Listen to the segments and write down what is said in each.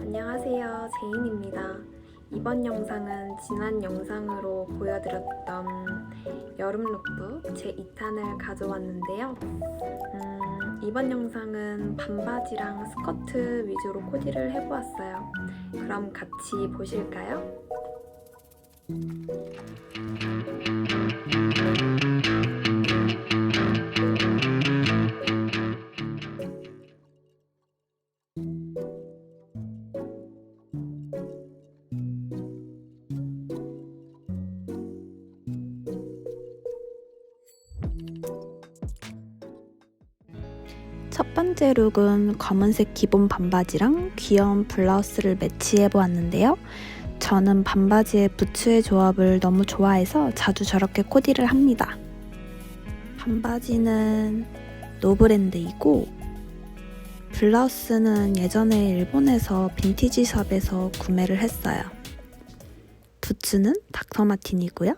안녕하세요. 제인입니다. 이번 영상은 지난 영상으로 보여드렸던 여름 룩북 제2탄을 가져왔는데요. 음, 이번 영상은 반바지랑 스커트 위주로 코디를 해보았어요. 그럼 같이 보실까요? 첫 번째 룩은 검은색 기본 반바지랑 귀여운 블라우스를 매치해 보았는데요. 저는 반바지에 부츠의 조합을 너무 좋아해서 자주 저렇게 코디를 합니다. 반바지는 노브랜드이고 블라우스는 예전에 일본에서 빈티지 샵에서 구매를 했어요. 부츠는 닥터마틴이고요.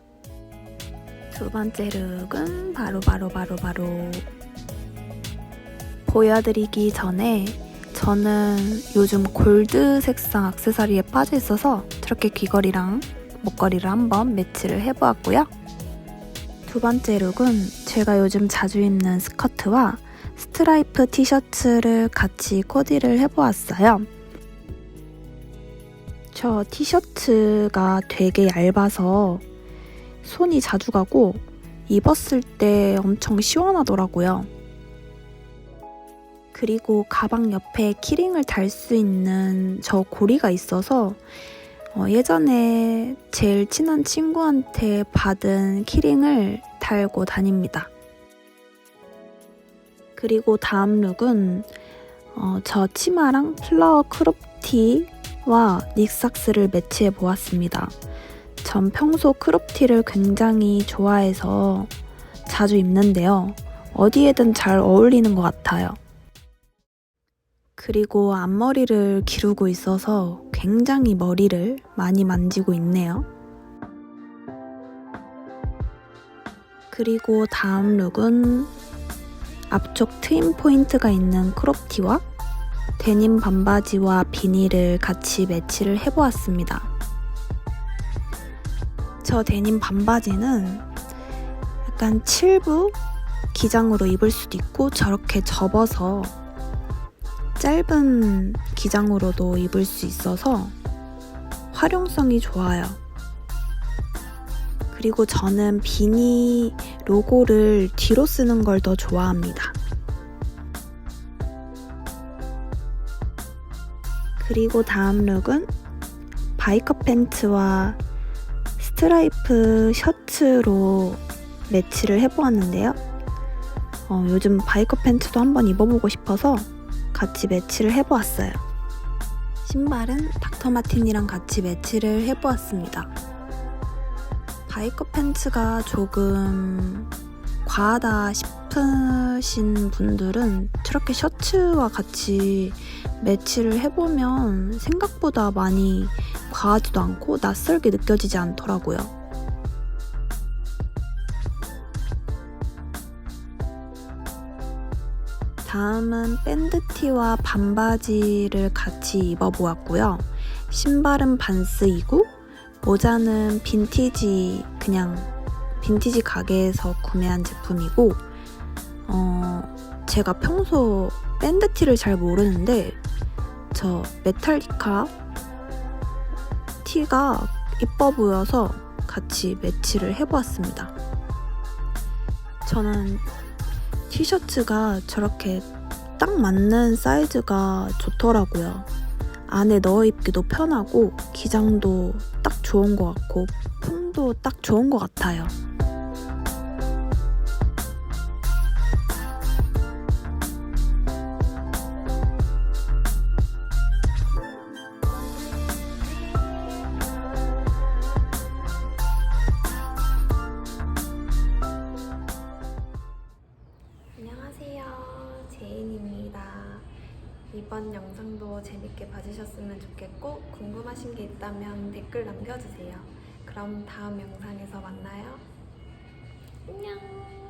두 번째 룩은 바로 바로 바로 바로 보여드리기 전에 저는 요즘 골드 색상 액세서리에 빠져 있어서 저렇게 귀걸이랑 목걸이를 한번 매치를 해보았고요. 두 번째 룩은 제가 요즘 자주 입는 스커트와 스트라이프 티셔츠를 같이 코디를 해보았어요. 저 티셔츠가 되게 얇아서 손이 자주 가고 입었을 때 엄청 시원하더라고요. 그리고 가방 옆에 키링을 달 수 있는 저 고리가 있어서 어, 예전에 제일 친한 친구한테 받은 키링을 달고 다닙니다. 그리고 다음 룩은 어, 저 치마랑 플라워 크롭티와 닉삭스를 매치해 보았습니다. 전 평소 크롭티를 굉장히 좋아해서 자주 입는데요. 어디에든 잘 어울리는 것 같아요. 그리고 앞머리를 기르고 있어서 굉장히 머리를 많이 만지고 있네요. 그리고 다음 룩은 앞쪽 트임 포인트가 있는 크롭티와 데님 반바지와 비니를 같이 매치를 해보았습니다. 저 데님 반바지는 약간 칠부 기장으로 입을 수도 있고 저렇게 접어서 짧은 기장으로도 입을 수 있어서 활용성이 좋아요. 그리고 저는 비니 로고를 뒤로 쓰는 걸 더 좋아합니다. 그리고 다음 룩은 바이커 팬츠와 스트라이프 셔츠로 매치를 해보았는데요. 어, 요즘 바이커 팬츠도 한번 입어보고 싶어서 같이 매치를 해보았어요. 신발은 닥터마틴이랑 같이 매치를 해보았습니다. 바이커 팬츠가 조금 과하다 싶으신 분들은 저렇게 셔츠와 같이 매치를 해보면 생각보다 많이 과하지도 않고 낯설게 느껴지지 않더라고요. 다음은 밴드티와 반바지를 같이 입어보았고요. 신발은 반스이고 모자는 빈티지 그냥 빈티지 가게에서 구매한 제품이고 어, 제가 평소 밴드티를 잘 모르는데 저 메탈리카 티가 이뻐 보여서 같이 매치를 해보았습니다. 저는 티셔츠가 저렇게 딱 맞는 사이즈가 좋더라고요. 안에 넣어 입기도 편하고 기장도 딱 좋은 것 같고 품도 딱 좋은 것 같아요. 이번 영상도 재밌게 봐주셨으면 좋겠고 궁금하신 게 있다면 댓글 남겨주세요. 그럼 다음 영상에서 만나요. 안녕.